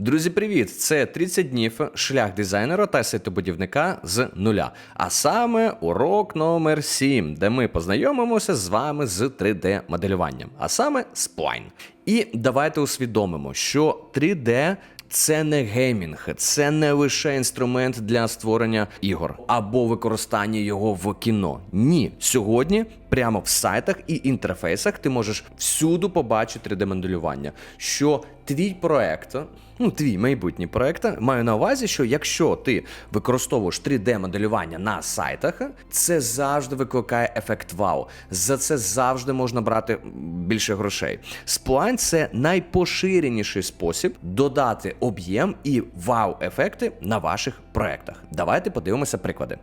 Друзі, привіт! Це 30 днів шлях дизайнера та сайтобудівника з нуля. А саме урок номер 7, де ми познайомимося з вами з 3D-моделюванням, а саме Spline. І давайте усвідомимо, що 3D це не геймінг, це не лише інструмент для створення ігор або використання його в кіно. Ні, сьогодні прямо в сайтах і інтерфейсах ти можеш всюди побачити 3D-моделювання. Що твій проект, ну твій майбутній проект, маю на увазі, що якщо ти використовуєш 3D-моделювання на сайтах, це завжди викликає ефект вау. За це завжди можна брати більше грошей. Spline – це найпоширеніший спосіб додати об'єм і вау-ефекти на ваших проектах. Давайте подивимося приклади.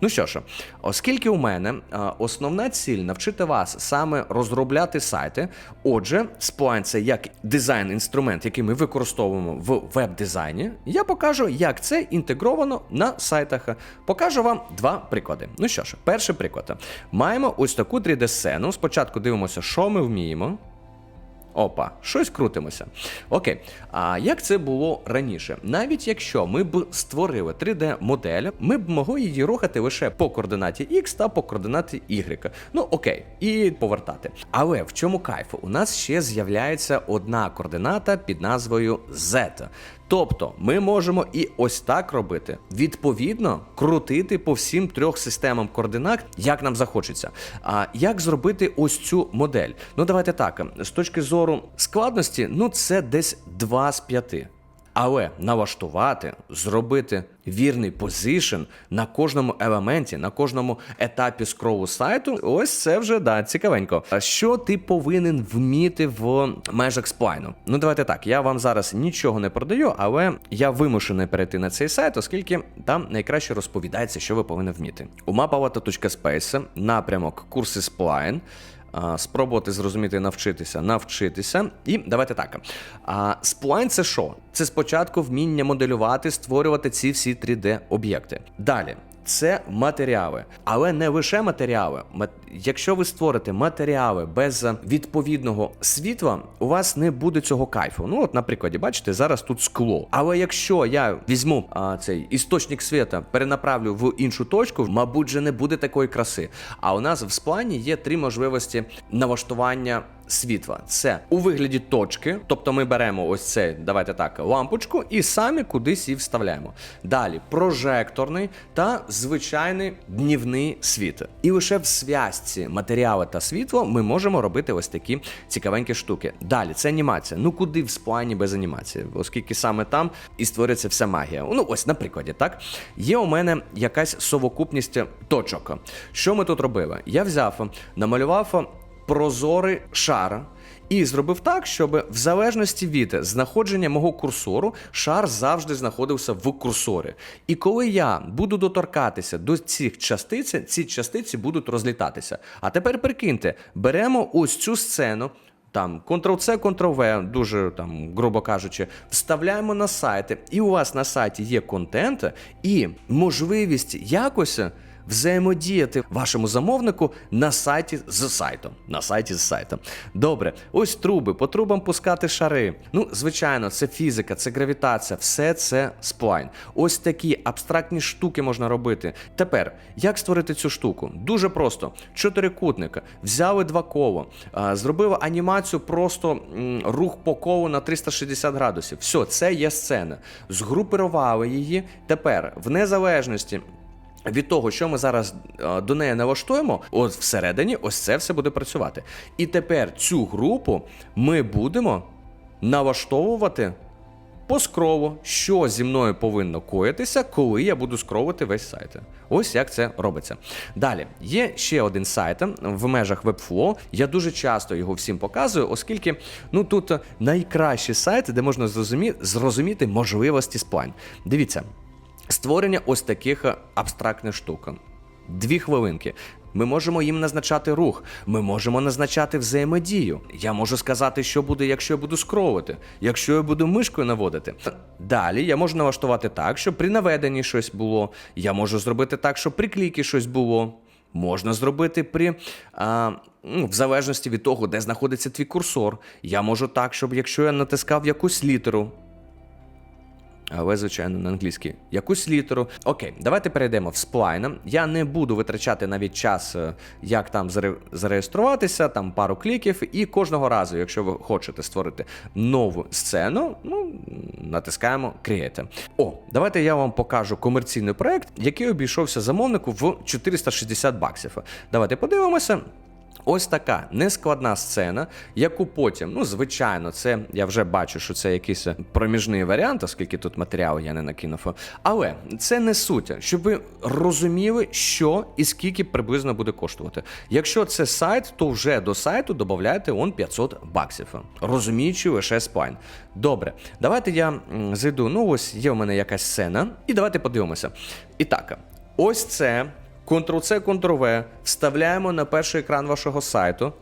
Ну що ж, оскільки у мене основна ціль навчити вас саме розробляти сайти, отже, Spline – це як дизайн-інструмент, який ми використовуємо в веб-дизайні, я покажу, як це інтегровано на сайтах. Покажу вам два приклади. Ну що ж, перший приклад. Маємо ось таку 3D-сцену. Спочатку дивимося, що ми вміємо. Опа, щось крутимося. Окей, а як це було раніше? Навіть якщо ми б створили 3D-модель, ми б могли її рухати лише по координаті X та по координаті Y. Ну окей, і повертати. Але в чому кайф? У нас ще з'являється одна координата під назвою Z. Тобто ми можемо і ось так робити. Відповідно, крутити по всім трьох системам координат, як нам захочеться. А як зробити ось цю модель? Ну давайте так. З точки зору складності, ну це десь 2 з 5. Але налаштувати, зробити вірний позишн на кожному елементі, на кожному етапі скролу сайту, ось це вже да, цікавенько. Що ти повинен вміти в межах сплайну? Ну давайте так. Я вам зараз нічого не продаю, але я вимушений перейти на цей сайт, оскільки там найкраще розповідається, що ви повинні вміти. У mapavata.space напрямок курси сплайн. Спробувати зрозуміти, навчитися, навчитися. І давайте так. А, Spline це що? Це спочатку вміння моделювати, створювати ці всі 3D-об'єкти. Далі. Це матеріали, але не лише матеріали. Мат- Якщо ви створите матеріали без відповідного світла, у вас не буде цього кайфу. Ну, от, наприклад, бачите, зараз тут скло. Але якщо я візьму а, цей істочник світа, перенаправлю в іншу точку, мабуть, же не буде такої краси. А у нас в сплані є три можливості налаштування світла. Це у вигляді точки, тобто ми беремо ось це, давайте так, лампочку, і самі кудись її вставляємо. Далі прожекторний та звичайний днівний світ. І лише в зв'язці матеріали та світло ми можемо робити ось такі цікавенькі штуки. Далі це анімація. Ну куди в сплані без анімації, оскільки саме там і створюється вся магія. Ну ось, на прикладі, так є у мене якась совокупність точок. Що ми тут робили? Я взяв, намалював прозорий шар. І зробив так, щоб в залежності від знаходження мого курсору шар завжди знаходився в курсорі. І коли я буду доторкатися до цих частиць, ці частиці будуть розлітатися. А тепер прикиньте, беремо ось цю сцену. Там Ctrl-C, Ctrl-V, дуже там, грубо кажучи, вставляємо на сайти, і у вас на сайті є контент і можливість якось взаємодіяти вашому замовнику на сайті з сайтом. На сайті з сайтом. Добре, ось труби, по трубам пускати шари. Ну, звичайно, це фізика, це гравітація, все це сплайн. Ось такі абстрактні штуки можна робити. Тепер, як створити цю штуку? Дуже просто: чотирикутника, взяли два коло, зробили анімацію, просто рух по колу на 360 градусів. Все, це є сцена. Згрупували її. Тепер, в незалежності. Від того, що ми зараз е, до неї налаштуємо, от всередині ось це все буде працювати. І тепер цю групу ми будемо налаштовувати по скролу, що зі мною повинно коїтися, коли я буду скролити весь сайт. Ось як це робиться. Далі є ще один сайт в межах Webflow. Я дуже часто його всім показую, оскільки ну тут найкращий сайт, де можна зрозумі- зрозуміти можливості сплань. Дивіться. Створення ось таких е, абстрактних штук. Дві хвилинки. Ми можемо їм назначати рух, ми можемо назначати взаємодію. Я можу сказати, що буде, якщо я буду скролити, якщо я буду мишкою наводити. Далі я можу налаштувати так, щоб при наведенні щось було. Я можу зробити так, щоб при клікі щось було. Можна зробити при а, ну, в залежності від того, де знаходиться твій курсор. Я можу так, щоб якщо я натискав якусь літеру, але, звичайно, на англійській якусь літеру. Окей, давайте перейдемо в сплайн. Я не буду витрачати навіть час, е, як там заре- зареєструватися, там пару кліків, і кожного разу, якщо ви хочете створити нову сцену, ну натискаємо Create. О, давайте я вам покажу комерційний проект, який обійшовся замовнику в 460 баксів. Давайте подивимося. Ось така нескладна сцена, яку потім, ну звичайно, це я вже бачу, що це якийсь проміжний варіант, оскільки тут матеріалу я не накинув. Але це не суть, щоб ви розуміли, що і скільки приблизно буде коштувати. Якщо це сайт, то вже до сайту додаєте он 500 баксів, розуміючи лише сплайн. Добре, давайте я зайду. Ну, ось є у мене якась сцена, і давайте подивимося. І так, ось це. Ctrl-C, Ctrl-V, вставляємо на перший екран вашого сайту.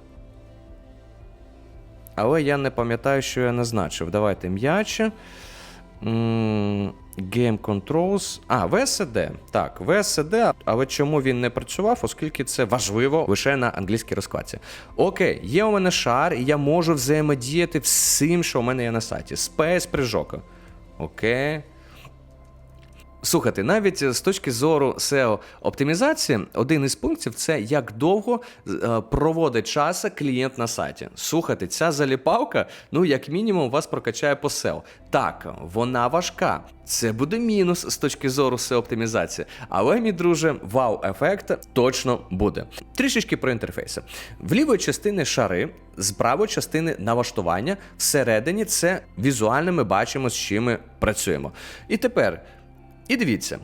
Але я не пам'ятаю, що я назначив. Давайте м'яч. М, Game Controls. А, VSD. Так, VSD, але чому він не працював, оскільки це важливо лише на англійській розкладці. Окей, є у мене шар, і я можу взаємодіяти всім, що у мене є на сайті. Space прижока. Окей. Слухайте, навіть з точки зору SEO оптимізації, один із пунктів це як довго е, проводить час клієнт на сайті. Слухайте, ця заліпавка, ну як мінімум, вас прокачає по SEO. Так, вона важка. Це буде мінус з точки зору SEO оптимізації. Але, мій друже, вау-ефект точно буде. Трішечки про інтерфейси. В лівої частини шари, з правої частини налаштування, всередині це візуально ми бачимо, з чим ми працюємо. І тепер. І дивіться.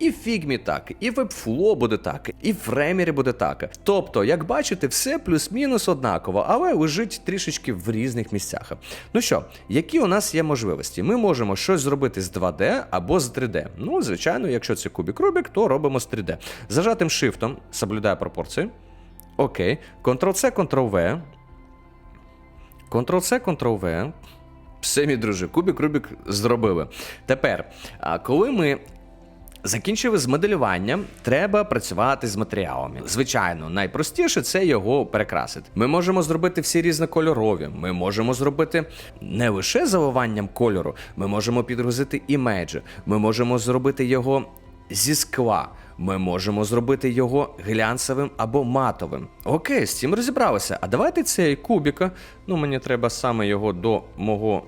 І в фігмі так, і в Webflow буде так, і в Premiere буде так. Тобто, як бачите, все плюс-мінус однаково, але лежить трішечки в різних місцях. Ну що, які у нас є можливості? Ми можемо щось зробити з 2D або з 3D. Ну, звичайно, якщо це кубік Рубік, то робимо з 3D. Зажатим шифтом, соблюдаю пропорції. Окей. Ctrl-C, Ctrl-V. Ctrl-C, Ctrl-V. Все, мій друже, кубік Рубік зробили. Тепер, коли ми закінчили з моделюванням, треба працювати з матеріалами. Звичайно, найпростіше це його перекрасити. Ми можемо зробити всі різнокольорові. Ми можемо зробити не лише заливанням кольору, ми можемо підгрузити імеджі, ми можемо зробити його зі скла. Ми можемо зробити його глянцевим або матовим. Окей, з цим розібралися. А давайте цей кубіка. Ну, мені треба саме його до мого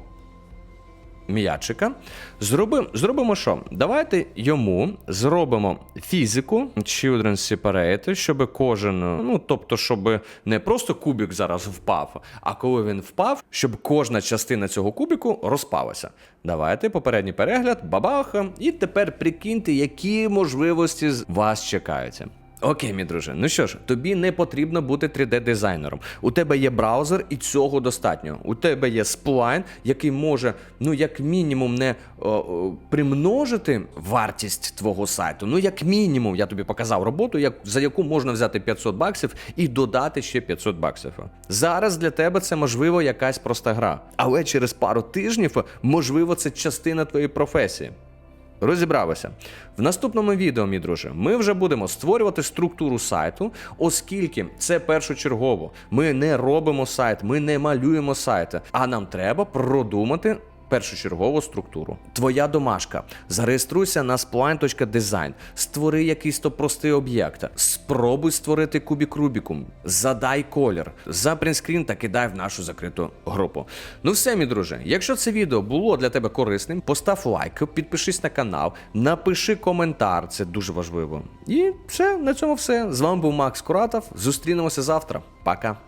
м'ячика. Зробимо, зробимо що? Давайте йому зробимо фізику Children Separate, щоб кожен, ну тобто, щоб не просто кубік зараз впав, а коли він впав, щоб кожна частина цього кубіку розпалася. Давайте попередній перегляд, бабаха, і тепер прикиньте, які можливості вас чекаються. Окей, мій друже, ну що ж, тобі не потрібно бути 3D-дизайнером. У тебе є браузер, і цього достатньо. У тебе є сплайн, який може, ну як мінімум, не о, о, примножити вартість твого сайту. Ну, як мінімум, я тобі показав роботу, як, за яку можна взяти 500 баксів і додати ще 500 баксів. Зараз для тебе це можливо якась проста гра. Але через пару тижнів, можливо, це частина твоєї професії. Розібралися. В наступному відео, мій друже, ми вже будемо створювати структуру сайту, оскільки це першочергово. Ми не робимо сайт, ми не малюємо сайт, а нам треба продумати. Першочергову структуру. Твоя домашка. Зареєструйся на spline.design. Створи якийсь то простий об'єкт. Спробуй створити кубік Рубікум. Задай колір. За принтскрін та кидай в нашу закриту групу. Ну все, мій друже. Якщо це відео було для тебе корисним, постав лайк, підпишись на канал, напиши коментар, це дуже важливо. І все, на цьому все. З вами був Макс Куратов. Зустрінемося завтра. Пока.